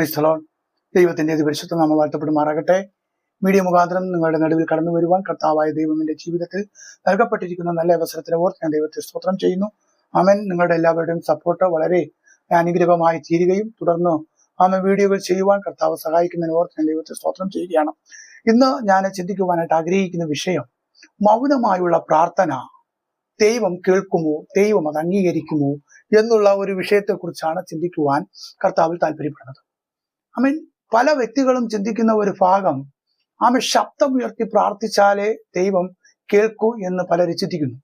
ക്രൈസ്തലോൺ ദൈവത്തിന്റെ പരിശുദ്ധ നാമം വാഴ്ത്തപ്പെടുമാറാകട്ടെ. മീഡിയ മുഖാന്തരം നിങ്ങളുടെ നടുവിൽ കടന്നു വരുവാൻ കർത്താവായ ദൈവമിന്റെ ജീവിതത്തിൽ നൽകപ്പെട്ടിരിക്കുന്ന നല്ല അവസരത്തിലെ ഓർത്ത് ഞാൻ ദൈവത്തെ സ്തോത്രം ചെയ്യുന്നു. അമൻ നിങ്ങളുടെ എല്ലാവരുടെയും സപ്പോർട്ട് വളരെ അനുഗ്രഹമായി തീരുകയും തുടർന്ന് ആമ വീഡിയോകൾ ചെയ്യുവാൻ കർത്താവ് സഹായിക്കുന്നതിന് ഓർത്ത് ഞാൻ ദൈവത്തെ സ്തോത്രം ചെയ്യുകയാണ്. ഇന്ന് ഞാൻ ചിന്തിക്കുവാനായിട്ട് ആഗ്രഹിക്കുന്ന വിഷയം മൗനമായുള്ള പ്രാർത്ഥന. ദൈവം കേൾക്കുമോ? ദൈവം അത് അംഗീകരിക്കുമോ? എന്നുള്ള ഒരു വിഷയത്തെക്കുറിച്ചാണ് ചിന്തിക്കുവാൻ കർത്താവിൽ താല്പര്യപ്പെടുന്നത്. ആമീൻ പല വ്യക്തികളും ചിന്തിക്കുന്ന ഒരു ഭാഗം ആമ ശബ്ദം ഉയർത്തി പ്രാർത്ഥിച്ചാലേ ദൈവം കേൾക്കൂ എന്ന് പലരും ചിന്തിക്കുന്നു.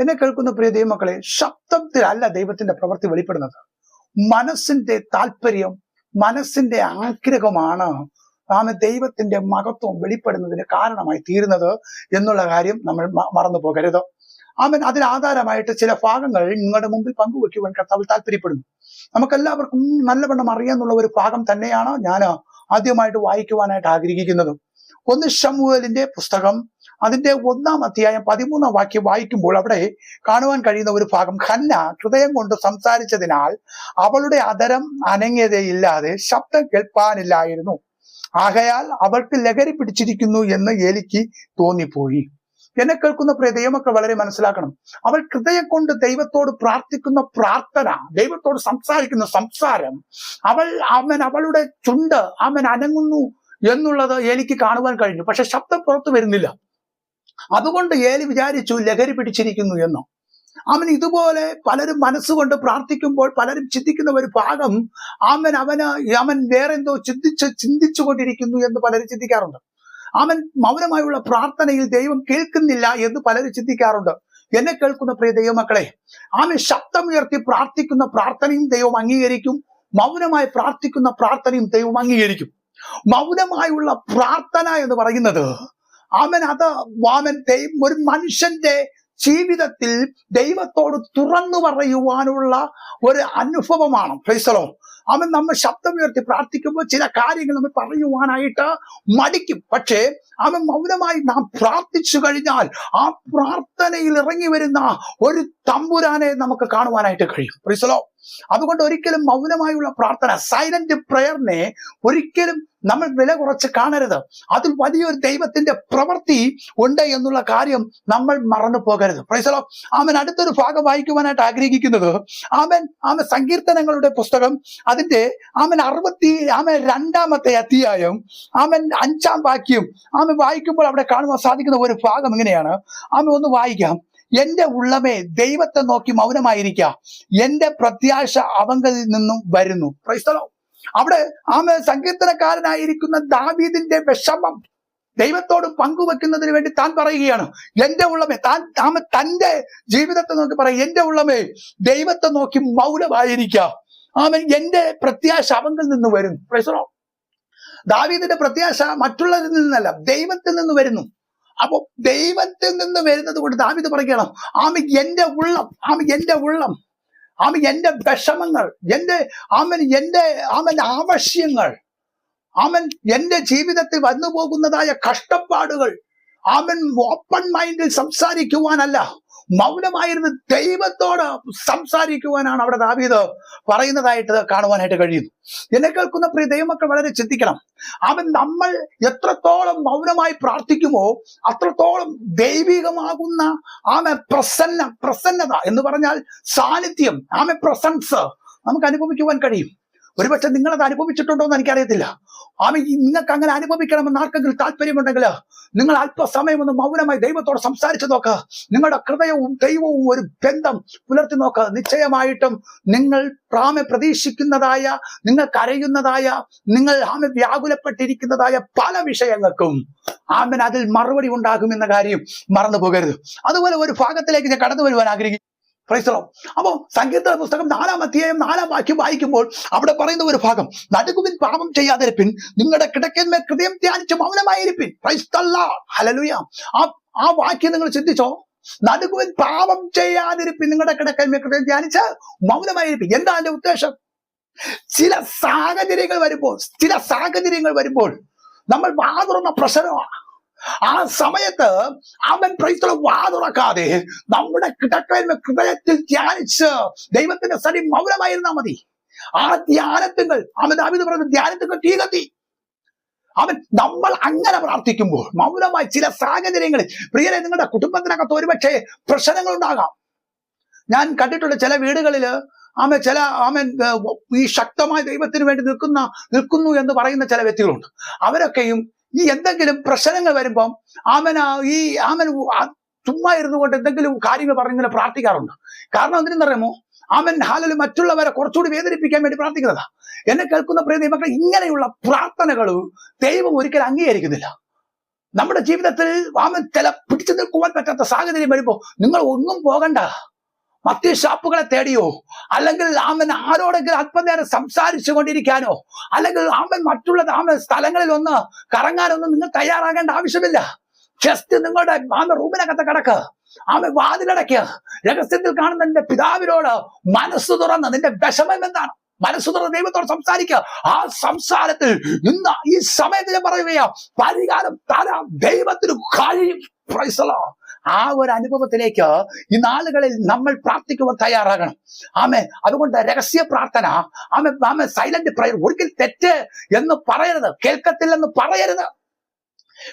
എന്നെ കേൾക്കുന്ന പ്രിയ ദൈവമക്കളെ ശബ്ദത്തിലല്ല ദൈവത്തിന്റെ പ്രവൃത്തി വെളിപ്പെടുന്നത്. മനസ്സിന്റെ താല്പര്യം മനസ്സിന്റെ ആഗ്രഹമാണ് ആമ ദൈവത്തിന്റെ മഹത്വം വെളിപ്പെടുന്നതിന് കാരണമായി തീരുന്നത് എന്നുള്ള കാര്യം നമ്മൾ മറന്നു പോകരുത്. ആമൻ. അതിന് ആധാരമായിട്ട് ചില ഭാഗങ്ങൾ നിങ്ങളുടെ മുമ്പിൽ പങ്കുവെക്കുവാൻ കർത്താവ് താല്പര്യപ്പെടുന്നു. നമുക്കെല്ലാവർക്കും നല്ലവണ്ണം അറിയാന്നുള്ള ഒരു ഭാഗം തന്നെയാണ് ഞാൻ ആദ്യമായിട്ട് വായിക്കുവാനായിട്ട് ആഗ്രഹിക്കുന്നത്. ഒന്ന് ഷമുവലിന്റെ പുസ്തകം. അതിന്റെ ഒന്നാം അധ്യായം പതിമൂന്നാം വാക്യം വായിക്കുമ്പോൾ അവിടെ കാണുവാൻ കഴിയുന്ന ഒരു ഭാഗം. ഹന്ന ഹൃദയം കൊണ്ട് സംസാരിച്ചതിനാൽ അവളുടെ അതരം അനങ്ങിയതയില്ലാതെ ശബ്ദം കേൾപ്പാനില്ലായിരുന്നു. ആകയാൽ അവൾക്ക് ലഹരി പിടിച്ചിരിക്കുന്നു എന്ന് എലിക്ക് തോന്നിപ്പോയി. എന്നെ കേൾക്കുന്ന പ്രിയ ദൈവമക്കൾ വളരെ മനസ്സിലാക്കണം. അവൾ ഹൃദയം കൊണ്ട് ദൈവത്തോട് പ്രാർത്ഥിക്കുന്ന പ്രാർത്ഥന ദൈവത്തോട് സംസാരിക്കുന്ന സംസാരം അവൾ അവൻ അവളുടെ ചുണ്ട് അവൻ അനങ്ങുന്നു എന്നുള്ളത് എനിക്ക് കാണുവാൻ കഴിഞ്ഞു. പക്ഷെ ശബ്ദം പുറത്തു വരുന്നില്ല. അതുകൊണ്ട് ഏലി വിചാരിച്ചു ലഹരി പിടിച്ചിരിക്കുന്നു എന്നോ. അവൻ ഇതുപോലെ പലരും മനസ്സുകൊണ്ട് പ്രാർത്ഥിക്കുമ്പോൾ പലരും ചിന്തിക്കുന്ന ഒരു ഭാഗം അവൻ അവന് അവൻ വേറെന്തോ ചിന്തിച്ച് ചിന്തിച്ചു കൊണ്ടിരിക്കുന്നു എന്ന് പലരും ചിന്തിക്കാറുണ്ട്. അവൻ മൗനമായുള്ള പ്രാർത്ഥനയിൽ ദൈവം കേൾക്കുന്നില്ല എന്ന് പലരും ചിന്തിക്കാറുണ്ട്. എന്നെ കേൾക്കുന്ന പ്രിയ ദൈവമക്കളെ ആമൻ ശബ്ദമുയർത്തി പ്രാർത്ഥിക്കുന്ന പ്രാർത്ഥനയും ദൈവം അംഗീകരിക്കും. മൗനമായി പ്രാർത്ഥിക്കുന്ന പ്രാർത്ഥനയും ദൈവം അംഗീകരിക്കും. മൗനമായുള്ള പ്രാർത്ഥന എന്ന് പറയുന്നത് അവൻ അത് വാമൻ ദൈവം ഒരു മനുഷ്യന്റെ ജീവിതത്തിൽ ദൈവത്തോട് തുറന്നു പറയുവാനുള്ള ഒരു അനുഭവമാണ്. ഫൈസലോ അവൻ നമ്മൾ ശബ്ദമുയർത്തി പ്രാർത്ഥിക്കുമ്പോൾ ചില കാര്യങ്ങൾ നമ്മൾ പറയുവാനായിട്ട് മടിക്കും. പക്ഷേ അവൻ മൗനമായി നാം പ്രാർത്ഥിച്ചു കഴിഞ്ഞാൽ ആ പ്രാർത്ഥനയിൽ ഇറങ്ങി വരുന്ന ഒരു തമ്പുരാനെ നമുക്ക് കാണുവാനായിട്ട് കഴിയും. പ്രിസലോ അതുകൊണ്ട് ഒരിക്കലും മൗനമായുള്ള പ്രാർത്ഥന സൈലന്റ് പ്രയറിനെ ഒരിക്കലും നമ്മൾ വില കുറച്ച് കാണരുത്. അതിൽ വലിയൊരു ദൈവത്തിന്റെ പ്രവൃത്തി ഉണ്ട് എന്നുള്ള കാര്യം നമ്മൾ മറന്നു പോകരുത്. പ്രൈസലോ അവൻ അടുത്തൊരു ഭാഗം വായിക്കുവാനായിട്ട് ആഗ്രഹിക്കുന്നത് അവൻ അവൻ സങ്കീർത്തനങ്ങളുടെ പുസ്തകം അതിന്റെ ആമൻ അറുപത്തി ആമൻ രണ്ടാമത്തെ അധ്യായം ആമൻ അഞ്ചാം വാക്യം ആമ വായിക്കുമ്പോൾ അവിടെ കാണുവാൻ സാധിക്കുന്ന ഒരു ഭാഗം എങ്ങനെയാണ്? ആമ ഒന്ന് വായിക്കാം. എന്റെ ഉള്ളമേ ദൈവത്തെ നോക്കി മൗനമായിരിക്കുക എന്റെ പ്രത്യാശ അവങ്കലിൽ നിന്നും വരുന്നു. ക്രൈസ്തലോ അവിടെ ആമ സങ്കീർത്തനക്കാരനായിരിക്കുന്ന ദാവീദിന്റെ വിഷമം ദൈവത്തോട് പങ്കുവെക്കുന്നതിന് വേണ്ടി താൻ പറയുകയാണ്. എന്റെ ഉള്ളമേ താൻ ആമ തന്റെ ജീവിതത്തെ നോക്കി പറയും. എന്റെ ഉള്ളമേ ദൈവത്തെ നോക്കി മൗനമായിരിക്കുക ആമൻ. എന്റെ പ്രത്യാശ അവങ്കിൽ നിന്ന് വരുന്നു. പ്രൈസറോ ദാവീദിന്റെ പ്രത്യാശ മറ്റുള്ളവരിൽ നിന്നല്ല ദൈവത്തിൽ നിന്ന് വരുന്നു. അപ്പൊ ദൈവത്തിൽ നിന്ന് വരുന്നത് കൊണ്ട് ദാവീദ് പറയണം ആമ എന്റെ ഉള്ളം ആമ എന്റെ ഉള്ളം ആമ എന്റെ വിഷമങ്ങൾ എന്റെ ആമൻ എന്റെ ആമൻ ആവശ്യങ്ങൾ ആമൻ എന്റെ ജീവിതത്തിൽ വന്നു പോകുന്നതായ കഷ്ടപ്പാടുകൾ ആമൻ ഓപ്പൺ മൈൻഡിൽ സംസാരിക്കുവാനല്ല മൗനമായിരുന്ന് ദൈവത്തോട് സംസാരിക്കുവാനാണ് അവിടെ ദാവീദ് പറയുന്നതായിട്ട് കാണുവാനായിട്ട് കഴിയുന്നു. എന്നെ കേൾക്കുന്ന പ്രിയ ദൈവമക്കൾ വളരെ ചിന്തിക്കണം. അവൻ നമ്മൾ എത്രത്തോളം മൗനമായി പ്രാർത്ഥിക്കുമോ അത്രത്തോളം ദൈവികമാകുന്ന ആമെ പ്രസന്ന പ്രസന്നത എന്ന് പറഞ്ഞാൽ സാന്നിധ്യം ആമെ പ്രസൻസ് നമുക്ക് അനുഭവിക്കുവാൻ കഴിയും. ഒരുപക്ഷെ നിങ്ങളത് അനുഭവിച്ചിട്ടുണ്ടോ എന്ന് എനിക്കറിയത്തില്ല. ആമ നിങ്ങൾക്ക് അങ്ങനെ അനുഭവിക്കണമെന്ന് ആർക്കെങ്കിലും താല്പര്യമുണ്ടെങ്കിൽ നിങ്ങൾ അല്പസമയം ഒന്ന് മൗനമായി ദൈവത്തോട് സംസാരിച്ചു നോക്ക്. നിങ്ങളുടെ ഹൃദയവും ദൈവവും ഒരു ബന്ധം പുലർത്തി നോക്ക്. നിശ്ചയമായിട്ടും നിങ്ങൾ പ്രാമ പ്രതീക്ഷിക്കുന്നതായ നിങ്ങൾ കരയുന്നതായ നിങ്ങൾ ആമ വ്യാകുലപ്പെട്ടിരിക്കുന്നതായ പല വിഷയങ്ങൾക്കും ആമൻ അതിൽ മറുപടി ഉണ്ടാകുമെന്ന കാര്യം മറന്നു പോകരുത്. അതുപോലെ ഒരു ഭാഗത്തിലേക്ക് ഞാൻ കടന്നു വരുവാൻ ആഗ്രഹിക്കും ക്രൈസ്തവം അപ്പോ സങ്കീർത്തന പുസ്തകം നാലാം അധ്യായം നാലാം വാക്യം വായിക്കുമ്പോൾ അവിടെ പറയുന്ന ഒരു ഭാഗം നടുകുവിൻ പാപം ചെയ്യാതിരിപ്പിൻ നിങ്ങളുടെ കിടക്കന്മേൽ ഹൃദയം ധ്യാനിച്ച് മൗനമായിരിപ്പിൻ. ഹലലുയ ആ ആ വാക്യം നിങ്ങൾ ചിന്തിച്ചോ? നടുകുവിൻ പാപം ചെയ്യാതിരിപ്പിൻ നിങ്ങളുടെ കിടക്കന്മേൽ ഹൃദയം ധ്യാനിച്ച് മൗനമായിരിപ്പിൻ. എന്താ അതിന്റെ ഉദ്ദേശം? ചില സാഹചര്യങ്ങൾ വരുമ്പോൾ ചില സാഹചര്യങ്ങൾ വരുമ്പോൾ നമ്മൾ വാതുറന്ന പ്രശ്നമാണ്. ആ സമയത്ത് അവൻ പ്രൈസ്തല വാതുറക്കാതെ നമ്മുടെ കിടക്കന്മ ഹൃദയത്തിൽ ധ്യാനിച്ച് ദൈവത്തിന്റെ സരി മൗനമായിരുന്നാ മതി. ആ ധ്യാനത്തുകൾ അവൻ ദാവീദ് പറഞ്ഞ ധ്യാനത്തുകൾ തീ കത്തി അവൻ നമ്മൾ അങ്ങനെ പ്രാർത്ഥിക്കുമ്പോൾ മൗനമായി ചില സാഹചര്യങ്ങളിൽ പ്രിയരെ നിങ്ങളുടെ കുടുംബത്തിനകത്ത് ഒരുപക്ഷെ പ്രശ്നങ്ങൾ ഉണ്ടാകാം ഞാൻ കണ്ടിട്ടുണ്ട് ചില വീടുകളിൽ ആമ ചില ആമൻ ഈ ശക്തമായ ദൈവത്തിന് വേണ്ടി നിൽക്കുന്ന നിൽക്കുന്നു എന്ന് പറയുന്ന ചില വ്യക്തികളുണ്ട്. അവരൊക്കെയും ഈ എന്തെങ്കിലും പ്രശ്നങ്ങൾ വരുമ്പം ആമന ഈ ആമൻ ചുമ്മാ ഇരുന്നു കൊണ്ട് എന്തെങ്കിലും കാര്യങ്ങൾ പറഞ്ഞിങ്ങനെ പ്രാർത്ഥിക്കാറുണ്ട്. കാരണം എന്തിനെന്നറിയാമോ ആമൻ ഹാലല് മറ്റുള്ളവരെ കുറച്ചുകൂടി വേദനിപ്പിക്കാൻ വേണ്ടി പ്രാർത്ഥിക്കുന്നതാ. എന്നെ കേൾക്കുന്ന പ്രിയ മക്കൾ ഇങ്ങനെയുള്ള പ്രാർത്ഥനകൾ ദൈവം ഒരിക്കലും അംഗീകരിക്കുന്നില്ല. നമ്മുടെ ജീവിതത്തിൽ ആമൻ ചില പിടിച്ചു നിൽക്കുവാൻ പറ്റാത്ത സാഹചര്യം വരുമ്പോ നിങ്ങൾ ഒന്നും പോകണ്ട. മറ്റ് ഷാപ്പുകളെ തേടിയോ? അല്ലെങ്കിൽ ആമൻ ആരോടെങ്കിലും അല്പനേരം സംസാരിച്ചു കൊണ്ടിരിക്കാനോ? അല്ലെങ്കിൽ ആമൻ മറ്റുള്ള ആമൻ സ്ഥലങ്ങളിൽ ഒന്ന് കറങ്ങാനൊന്നും നിങ്ങൾ തയ്യാറാകേണ്ട ആവശ്യമില്ല. ജസ്റ്റ് നിങ്ങളുടെ ആമ റൂമിനകത്ത് കിടക്ക്. ആമ വാതിലടയ്ക്ക് രഹസ്യത്തിൽ കാണുന്ന നിന്റെ പിതാവിനോട് മനസ്സ് തുറന്ന് നിന്റെ വിഷമം എന്താണ്? മനസ്സ് തുറന്ന് ദൈവത്തോട് സംസാരിക്കുക ആ സംസാരത്തിൽ നിന്ന് ഈ സമയത്ത് ഞാൻ പറയുകയാ പരിഹാരം തരാം ദൈവത്തിന് കഴിയും. ആ ഒരു അനുഭവത്തിലേക്ക് ഈ നാളുകളിൽ നമ്മൾ പ്രാർത്ഥിക്കുവാൻ തയ്യാറാകണം. ആമേ അതുകൊണ്ട് രഹസ്യ പ്രാർത്ഥന ആമേ ആമെ സൈലന്റ് പ്രയർ ഒരിക്കൽ തെറ്റ് എന്ന് പറയരുത്. കേൾക്കത്തില്ലെന്ന് പറയരുത്.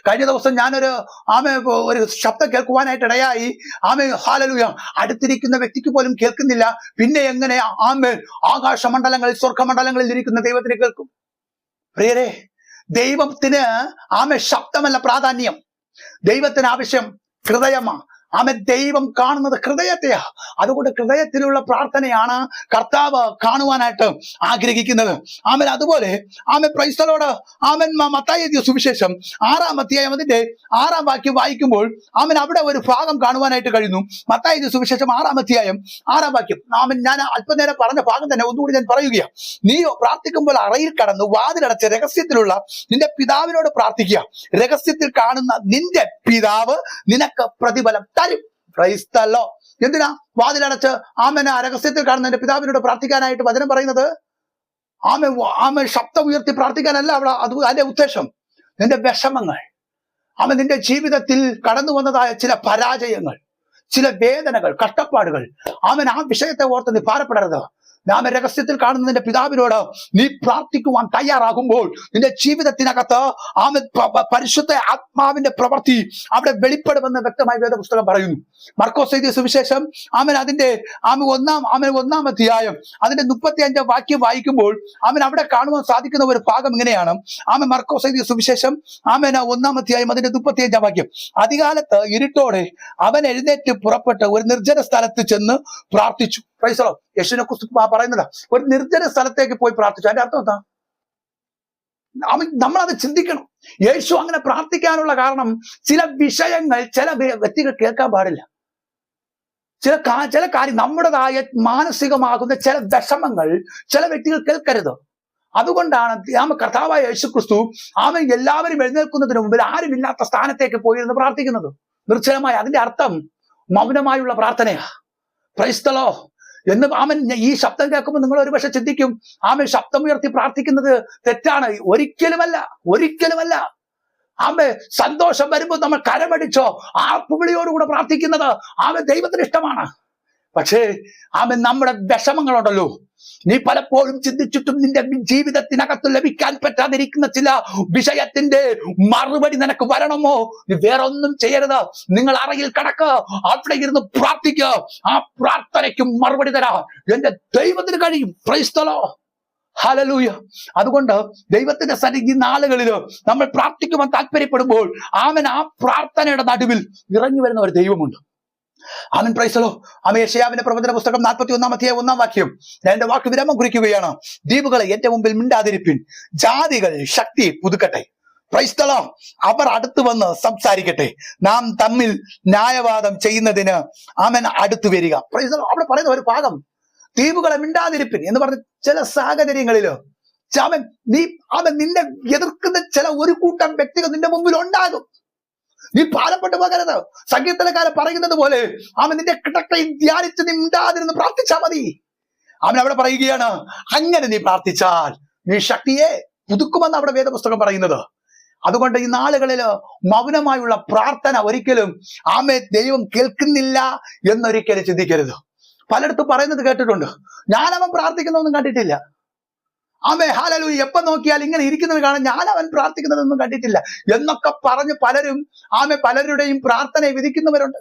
കഴിഞ്ഞ ദിവസം ഞാനൊരു ആമെ ഒരു ശബ്ദം കേൾക്കുവാനായിട്ട് ഇടയായി. ആമെ ഹാലലുയ അടുത്തിരിക്കുന്ന വ്യക്തിക്ക് പോലും കേൾക്കുന്നില്ല. പിന്നെ എങ്ങനെ ആമെ ആകാശമണ്ഡലങ്ങളിൽ സ്വർഗമണ്ഡലങ്ങളിൽ ഇരിക്കുന്ന ദൈവത്തിന് കേൾക്കും? പ്രിയരെ ദൈവത്തിന് ആമെ ശബ്ദമല്ല പ്രാധാന്യം. ദൈവത്തിന് ആവശ്യം. ஹிருதயமா? ആമെ ദൈവം കാണുന്നത് ഹൃദയത്തെയാ. അതുകൊണ്ട് ഹൃദയത്തിലുള്ള പ്രാർത്ഥനയാണ് കർത്താവ് കാണുവാനായിട്ട് ആഗ്രഹിക്കുന്നത്. ആമൻ അതുപോലെ ആമൻ പ്രൈസ്തലോട് ആമൻ മത്തായ സുവിശേഷം ആറാം അധ്യായം അതിന്റെ ആറാം വാക്യം വായിക്കുമ്പോൾ ആമൻ അവിടെ ഒരു ഭാഗം കാണുവാനായിട്ട് കഴിയുന്നു. മത്തായ സുവിശേഷം ആറാം അധ്യായം ആറാം വാക്യം. ആമൻ ഞാൻ അല്പനേരം പറഞ്ഞ ഭാഗം തന്നെ ഒന്നുകൂടി ഞാൻ പറയുകയാണ് നീയോ പ്രാർത്ഥിക്കുമ്പോൾ അറയിൽ കടന്ന് വാതിലടച്ച് രഹസ്യത്തിലുള്ള നിന്റെ പിതാവിനോട് പ്രാർത്ഥിക്കുക. രഹസ്യത്തിൽ കാണുന്ന നിന്റെ പിതാവ് നിനക്ക് പ്രതിഫലം തരും ക്രൈസ്തല്ലോ എന്തിനാ? വാതിലടച്ച് ആമനെ അരഹസ്യത്തിൽ കാണുന്ന എന്റെ പിതാവിനോട് പ്രാർത്ഥിക്കാനായിട്ട് വചനം പറയുന്നത്? ആമ ആമ ശബ്ദം ഉയർത്തി പ്രാർത്ഥിക്കാനല്ല അവിടെ അത് അതിന്റെ ഉദ്ദേശം. നിന്റെ വിഷമങ്ങൾ. അവൻ നിന്റെ ജീവിതത്തിൽ കടന്നു വന്നതായ ചില പരാജയങ്ങൾ ചില വേദനകൾ കഷ്ടപ്പാടുകൾ. അവൻ ആ വിഷയത്തെ ഓർത്ത് നീ ഭാരപ്പെടരുത് നാമ രഹസ്യത്തിൽ കാണുന്ന നിന്റെ പിതാവിനോട് നീ പ്രാർത്ഥിക്കുവാൻ തയ്യാറാകുമ്പോൾ നിന്റെ ജീവിതത്തിനകത്ത് ആമ പരിശുദ്ധ ആത്മാവിന്റെ പ്രവൃത്തി അവിടെ വെളിപ്പെടുമെന്ന് വ്യക്തമായി വേദപുസ്തകം പറയുന്നു. മർക്കോസ് എഴുതിയ സുവിശേഷം ആമൻ അതിന്റെ ആമ ഒന്നാം ആമൻ ഒന്നാം അധ്യായം അതിന്റെ മുപ്പത്തി അഞ്ചാം വാക്യം വായിക്കുമ്പോൾ ആമൻ അവിടെ കാണുവാൻ സാധിക്കുന്ന ഒരു ഭാഗം ഇങ്ങനെയാണ്. ആമ മർക്കോസ് എഴുതിയ സുവിശേഷം ആമന ഒന്നാം അധ്യായം അതിന്റെ മുപ്പത്തി അഞ്ചാം വാക്യം. അധികാലത്ത് ഇരുട്ടോടെ അവൻ എഴുന്നേറ്റ് പുറപ്പെട്ട് ഒരു നിർജന സ്ഥലത്ത് ചെന്ന് പ്രാർത്ഥിച്ചു. പ്രൈസലോ യശുവിനെ കുറിച്ച് പറയുന്നില്ല. ഒരു നിർജന സ്ഥലത്തേക്ക് പോയി പ്രാർത്ഥിച്ചു. അതിന്റെ അർത്ഥം എന്താ? നമ്മൾ അത് ചിന്തിക്കണം. യേശു അങ്ങനെ പ്രാർത്ഥിക്കാനുള്ള കാരണം ചില വിഷയങ്ങൾ ചില വ്യക്തികൾ കേൾക്കാൻ പാടില്ല. ചില ചില കാര്യം നമ്മുടേതായ മാനസികമാകുന്ന ചില വിഷമങ്ങൾ ചില വ്യക്തികൾ കേൾക്കരുത്. അതുകൊണ്ടാണ് ആമ കർത്താവായ യേശു ക്രിസ്തു ആമ എല്ലാവരും എഴുന്നേൽക്കുന്നതിന് മുമ്പിൽ ആരുമില്ലാത്ത സ്ഥാനത്തേക്ക് പോയിരുന്ന് പ്രാർത്ഥിക്കുന്നത്. നിർച്ചലമായി അതിന്റെ അർത്ഥം മൗനമായുള്ള പ്രാർത്ഥനയാ. ക്രൈസ്തലോ എന്ന് ആമൻ ഈ ശബ്ദം കേൾക്കുമ്പോൾ നിങ്ങൾ ഒരുപക്ഷെ ചിന്തിക്കും ആമൻ ശബ്ദം ഉയർത്തി പ്രാർത്ഥിക്കുന്നത് തെറ്റാണ്. ഒരിക്കലുമല്ല ഒരിക്കലുമല്ല. ആമെ സന്തോഷം വരുമ്പോൾ നമ്മൾ കരമടിച്ചോ ആർപ്പുവിളിയോടുകൂടെ പ്രാർത്ഥിക്കുന്നത് ആമെ ദൈവത്തിന് ഇഷ്ടമാണ്. പക്ഷേ ആമൻ നമ്മുടെ വിഷമങ്ങളുണ്ടല്ലോ. നീ പലപ്പോഴും ചിന്തിച്ചിട്ടും നിന്റെ ജീവിതത്തിനകത്ത് ലഭിക്കാൻ പറ്റാതിരിക്കുന്ന ചില വിഷയത്തിന്റെ മറുപടി നിനക്ക് വരണമോ? നീ വേറെ ഒന്നും ചെയ്യരുത്. നിങ്ങൾ അറയിൽ കടക്ക്. അവിടെ ഇരുന്ന് പ്രാർത്ഥിക്കുക ആ പ്രാർത്ഥനയ്ക്ക് മറുപടി തരാ. എന്റെ ദൈവത്തിന് കഴിയും. ക്രൈസ്തലോ ഹലലൂയ അതുകൊണ്ട് ദൈവത്തിന്റെ സന്നിധി നാളുകളിൽ നമ്മൾ പ്രാർത്ഥിക്കുവാൻ താല്പര്യപ്പെടുമ്പോൾ ആമൻ ആ പ്രാർത്ഥനയുടെ നടുവിൽ ഇറങ്ങി വരുന്ന ഒരു ദൈവമുണ്ട്. ആമൻ. പ്രൈസലോ അമേഷയാവിന്റെ പ്രവചന പുസ്തകം നാൽപ്പത്തി ഒന്നാം അധ്യായ ഒന്നാം വാക്യം രണ്ട് വാക്ക് വിരാമം കുറിക്കുകയാണ്. ദ്വീപുകളെ എന്റെ മുമ്പിൽ മിണ്ടാതിരിപ്പിൻ. ജാതികൾ ശക്തി പുതുക്കട്ടെ. ക്രൈസ്തലോ അവർ അടുത്തു വന്ന് സംസാരിക്കട്ടെ. നാം തമ്മിൽ ന്യായവാദം ചെയ്യുന്നതിന് അവൻ അടുത്തു വരിക. ക്രൈസ്തലോ അവിടെ പറയുന്ന ഒരു ഭാഗം ദ്വീപുകളെ മിണ്ടാതിരിപ്പിൻ എന്ന് പറഞ്ഞ ചില സാഹചര്യങ്ങളിൽ അവൻ നീ അവൻ നിന്നെ എതിർക്കുന്ന ചില ഒരു കൂട്ടം വ്യക്തികൾ നിന്റെ മുമ്പിൽ ഉണ്ടാകും. നീ ഭാരപ്പെട്ടു പോകരുത്. സംഗീതക്കാരൻ പറയുന്നത് പോലെ അവൻ നിന്റെ കിടക്കയിൽ ധ്യാനിച്ച് നീ മിണ്ടാതിരുന്ന് പ്രാർത്ഥിച്ചാൽ മതി. അവൻ അവിടെ പറയുകയാണ് അങ്ങനെ നീ പ്രാർത്ഥിച്ചാൽ നീ ശക്തിയെ പുതുക്കുമെന്ന് അവിടെ വേദപുസ്തകം പറയുന്നത്. അതുകൊണ്ട് ഈ നാളുകളിൽ മൗനമായുള്ള പ്രാർത്ഥന ഒരിക്കലും ആമേ ദൈവം കേൾക്കുന്നില്ല എന്നൊരിക്കലും ചിന്തിക്കരുത്. പലയിടത്തും പറയുന്നത് കേട്ടിട്ടുണ്ട്. ഞാൻ അവൻ പ്രാർത്ഥിക്കുന്നതൊന്നും കണ്ടിട്ടില്ല. ആമേ ഹാലലു എപ്പോ നോക്കിയാൽ ഇങ്ങനെ ഇരിക്കുന്നത് കാണാൻ ഞാൻ അവൻ പ്രാർത്ഥിക്കുന്നതൊന്നും കണ്ടിട്ടില്ല. എന്നൊക്കെ പറഞ്ഞ് പലരും ആമേ പലരുടെയും പ്രാർത്ഥനയെ വിധിക്കുന്നവരുണ്ട്.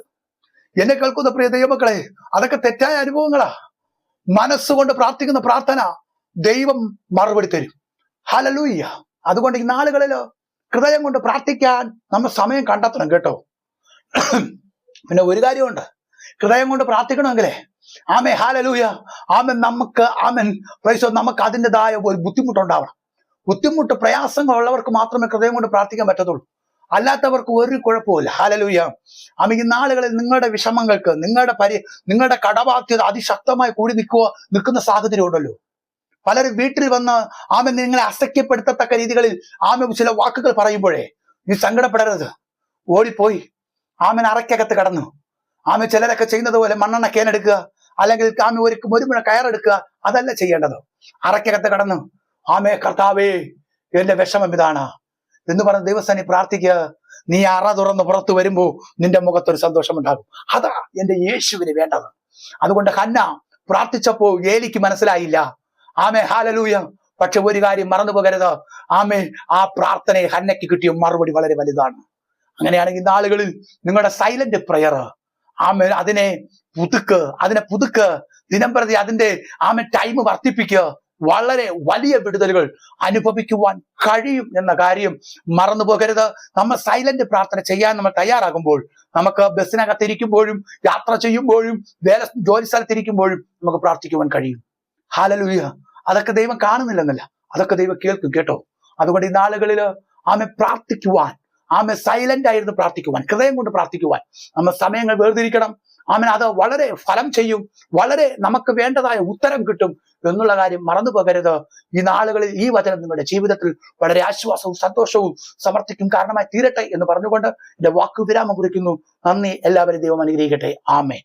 എന്നെ കേൾക്കുന്ന പ്രിയ ദൈവമക്കളെ അതൊക്കെ തെറ്റായ അനുഭവങ്ങളാ. മനസ്സുകൊണ്ട് പ്രാർത്ഥിക്കുന്ന പ്രാർത്ഥന ദൈവം മറുപടി തരും. ഹലലൂയ്യ അതുകൊണ്ട് ഈ നാളുകളിൽ ഹൃദയം കൊണ്ട് പ്രാർത്ഥിക്കാൻ നമ്മൾ സമയം കണ്ടെത്തണം കേട്ടോ. പിന്നെ ഒരു കാര്യമുണ്ട്. ഹൃദയം കൊണ്ട് പ്രാർത്ഥിക്കണമെങ്കിലേ ആമേ ഹാലലൂയ ആമൻ. നമുക്ക് ആമൻ. പ്രൈസോ നമുക്ക് അതിന്റെതായ ഒരു ബുദ്ധിമുട്ടുണ്ടാവണം. ബുദ്ധിമുട്ട് പ്രയാസങ്ങളുള്ളവർക്ക് മാത്രമേ ഹൃദയം കൊണ്ട് പ്രാർത്ഥിക്കാൻ പറ്റത്തുള്ളൂ. അല്ലാത്തവർക്ക് ഒരു കുഴപ്പമില്ല ഹാലലൂയ ആമ ഈ നാളുകളിൽ നിങ്ങളുടെ വിഷമങ്ങൾക്ക് നിങ്ങളുടെ പരി നിങ്ങളുടെ കടബാധ്യത അതിശക്തമായി കൂടി നിൽക്കുക നിൽക്കുന്ന സാഹചര്യം ഉണ്ടല്ലോ. പലരും വീട്ടിൽ വന്ന് ആമ നിങ്ങളെ അസഖ്യപ്പെടുത്തത്തക്ക രീതികളിൽ ആമ ചില വാക്കുകൾ പറയുമ്പോഴേ നീ സങ്കടപ്പെടരുത്. ഓടിപ്പോയി. ആമൻ അറയ്ക്കകത്ത് കടന്നു. ആമ ചിലരൊക്കെ ചെയ്യുന്നത് പോലെ മണ്ണെണ്ണ കേനെടുക്കുക. അല്ലെങ്കിൽ ആമ ഒരുക്കും ഒരു കയറെടുക്കുക അതല്ല ചെയ്യേണ്ടത്. അറയ്ക്കകത്ത് കടന്നു ആമേ കർത്താവേ എന്റെ വിഷമം ഇതാണ്. എന്ന് പറഞ്ഞ ദിവസം പ്രാർത്ഥിക്കുക. നീ അറ തുറന്ന് പുറത്തു വരുമ്പോ നിന്റെ മുഖത്തൊരു സന്തോഷം ഉണ്ടാകും അതാ എന്റെ യേശുവിന് വേണ്ടത്. അതുകൊണ്ട് ഹന്ന പ്രാർത്ഥിച്ചപ്പോ ഏലിക്ക് മനസ്സിലായില്ല. ആമേ ഹാലലൂയ. പക്ഷെ ഒരു കാര്യം മറന്നു പോകരുത്. ആമേ ആ പ്രാർത്ഥനയെ ഹന്നയ്ക്ക് കിട്ടിയ മറുപടി വളരെ വലുതാണ്. അങ്ങനെയാണെങ്കിൽ നാളുകളിൽ നിങ്ങളുടെ സൈലന്റ് പ്രയർ ആമേ അതിനെ പുതുക്ക് അതിനെ പുതുക്ക് ദിനം പ്രതി അതിന്റെ ആമേ ടൈം വർദ്ധിപ്പിക്കുക വളരെ വലിയ വിടുതലുകൾ അനുഭവിക്കുവാൻ കഴിയും എന്ന കാര്യം മറന്നു പോകരുത്. നമ്മൾ സൈലന്റ് പ്രാർത്ഥന ചെയ്യാൻ നമ്മൾ തയ്യാറാകുമ്പോൾ നമുക്ക് ബസ്സിനകത്തിരിക്കുമ്പോഴും യാത്ര ചെയ്യുമ്പോഴും വേല ജോലി സ്ഥലത്തിരിക്കുമ്പോഴും നമുക്ക് പ്രാർത്ഥിക്കുവാൻ കഴിയും. ഹാലലൂയ അതൊക്കെ ദൈവം കാണുന്നില്ലെന്നല്ല. അതൊക്കെ ദൈവം കേൾക്കും കേട്ടോ. അതുകൊണ്ട് ഈ നാളുകളിൽ ആമെ പ്രാർത്ഥിക്കുവാൻ ആമെ സൈലന്റ് ആയിരുന്നു പ്രാർത്ഥിക്കുവാൻ ഹൃദയം കൊണ്ട് പ്രാർത്ഥിക്കുവാൻ നമ്മൾ സമയങ്ങൾ വേർതിരിക്കണം. ആമൻ അത് വളരെ ഫലം ചെയ്യും വളരെ നമുക്ക് വേണ്ടതായ ഉത്തരം കിട്ടും എന്നുള്ള കാര്യം മറന്നു പോകരുത്. ഈ നാളുകളിൽ ഈ വചനം നിങ്ങളുടെ ജീവിതത്തിൽ വളരെ ആശ്വാസവും സന്തോഷവും സമർത്ഥിക്കും കാരണമായി തീരട്ടെ എന്ന് പറഞ്ഞുകൊണ്ട് എന്റെ വാക്കുവിരാമം കുറിക്കുന്നു. നന്ദി എല്ലാവരും ദൈവം അനുഗ്രഹിക്കട്ടെ. ആമേ